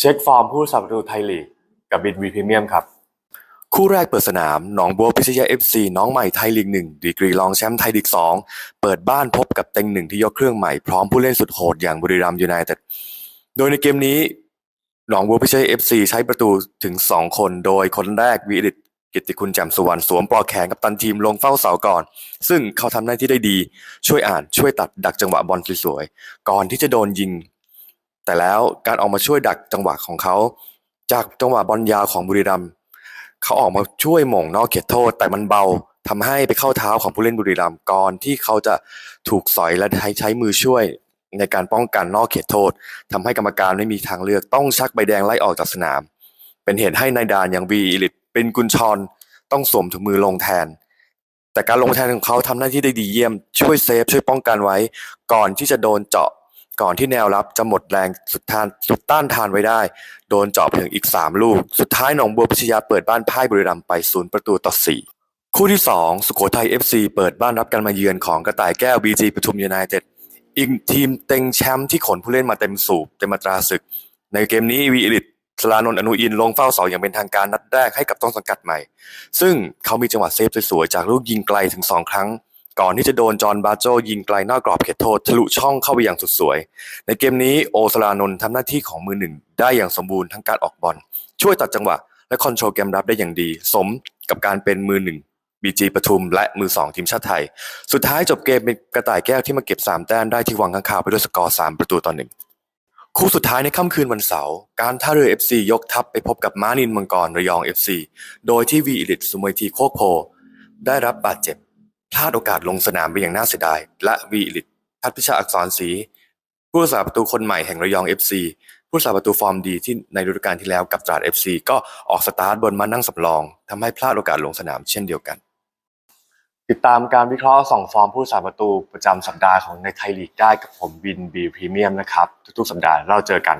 เช็คฟอร์มผู้สับประตูไทยลีกกับบินวีพรีเมียมครับ คู่แรกเปิดสนาม หนองบัวพิชยาเอฟซีน้องใหม่ไทยลีกหนึ่งดีกรีรองแชมป์ไทยลีกสองเปิดบ้านพบกับเต็งหนึ่งที่ยกเครื่องใหม่พร้อมผู้เล่นสุดโหดอย่างบุรีรัมยูไนเต็ดโดยในเกมนี้ หนองบัวพิชยาเอฟซีใช้ประตูถึงสองคนโดยคนแรกวิริตกิติคุณแจ่มสุวรรณสวมปลอกแขนกับตันทีมลงเฝ้าเสาก่อน ซึ่งเขาทำหน้าที่ได้ดี ช่วยอ่านช่วยตัดดักจังหวะบอลสวยๆก่อนที่จะโดนยิง แต่แล้วการออกมาช่วยดักจังหวะของเขา จากจังหวะบอลยาวของบุรีรัมย์เขาออกมาช่วยหม่งนอกเขตโทษ แต่มันเบาทำให้ไปเข้าเท้าของผู้เล่นบุรีรัมย์ก่อนที่เขาจะถูกสอยและใช้ใช้มือช่วยในการป้องกันนอกเขตโทษทำให้กรรมการไม่มีทางเลือกต้องชักใบแดงไล่ออกจากสนาม เป็นเหตุให้นายดานอย่างวีอิลิตเป็นกุญชรต้องสวมถุงมือลงแทน แต่การลงแทนของเขาทำหน้าที่ได้ดีเยี่ยม ช่วยเซฟช่วยป้องกันไว้ ก่อนที่จะโดนเจาะ ก่อนที่แนวรับจะหมดแรงสุดทานสุดต้านทานไว้ได้ โดนเจาะถึงอีก 3 ลูก สุดท้ายหนองบัวพิชยาเปิดบ้านพ่ายบุรีรัมย์ไปศูนย์ประตูต่อ 4 คู่ที่ 2 สุโขทัย FC เปิดบ้านรับการมาเยือนของกระต่ายแก้ว BG ปทุมยูไนเต็ดอีกทีมเต็งแชมป์ที่ขนผู้เล่นมาเต็มสูบเต็มมาตราศึก ในเกมนี้วีอิลิตสลานนอนุอินลงเฝ้าเสาอย่างเป็นทางการนัดแรกให้กับต้นสังกัดใหม่ ซึ่งเขามีจังหวะเซฟสวยๆจากลูกยิงไกลถึง 2 ครั้ง ก่อนที่จะโดนจอห์นบาโจยิงไกลนอกกรอบเขตโทษทะลุช่องเข้าไปอย่างสุดสวย ในเกมนี้โอสลานนท์ทำหน้าที่ของมือหนึ่งได้อย่างสมบูรณ์ทั้งการออกบอลช่วยตัดจังหวะ และคอนโทรลเกมรับได้อย่างดี สมกับการเป็นมือหนึ่งบีจีปทุมและมือสองทีมชาติไทย สุดท้ายจบเกมเป็นกระต่ายแก้วที่มาเก็บ3แต้มได้ที่วังข้างคาวไปด้วยสกอร์3ประตูต่อหนึ่งคู่สุดท้ายในค่ำคืนวันเสาร์การท่าเรือ FC ยกทัพไปพบกับม้านินมังกรระยอง FC โดยที่วีอิลิตสุมวยทีโคกโพ ได้รับบาดเจ็บ พลาดโอกาสลงสนามไปอย่างน่าเสียดาย และวีลิตพัฒพิชาอักษรศรีผู้รักษาประตูคนใหม่แห่งระยอง FC ผู้รักษาประตูฟอร์มดีที่ในฤดูกาลที่แล้วกับตราด FC ก็ออกสตาร์ทบนมานั่งสำรองทำให้พลาดโอกาสลงสนามเช่นเดียวกัน ติดตามการวิเคราะห์สองฟอร์มผู้สาประตูประจำสัปดาห์ของในไทยลีกได้กับผมบินบีพรีเมียมนะครับ ทุกๆ สัปดาห์เราเจอกัน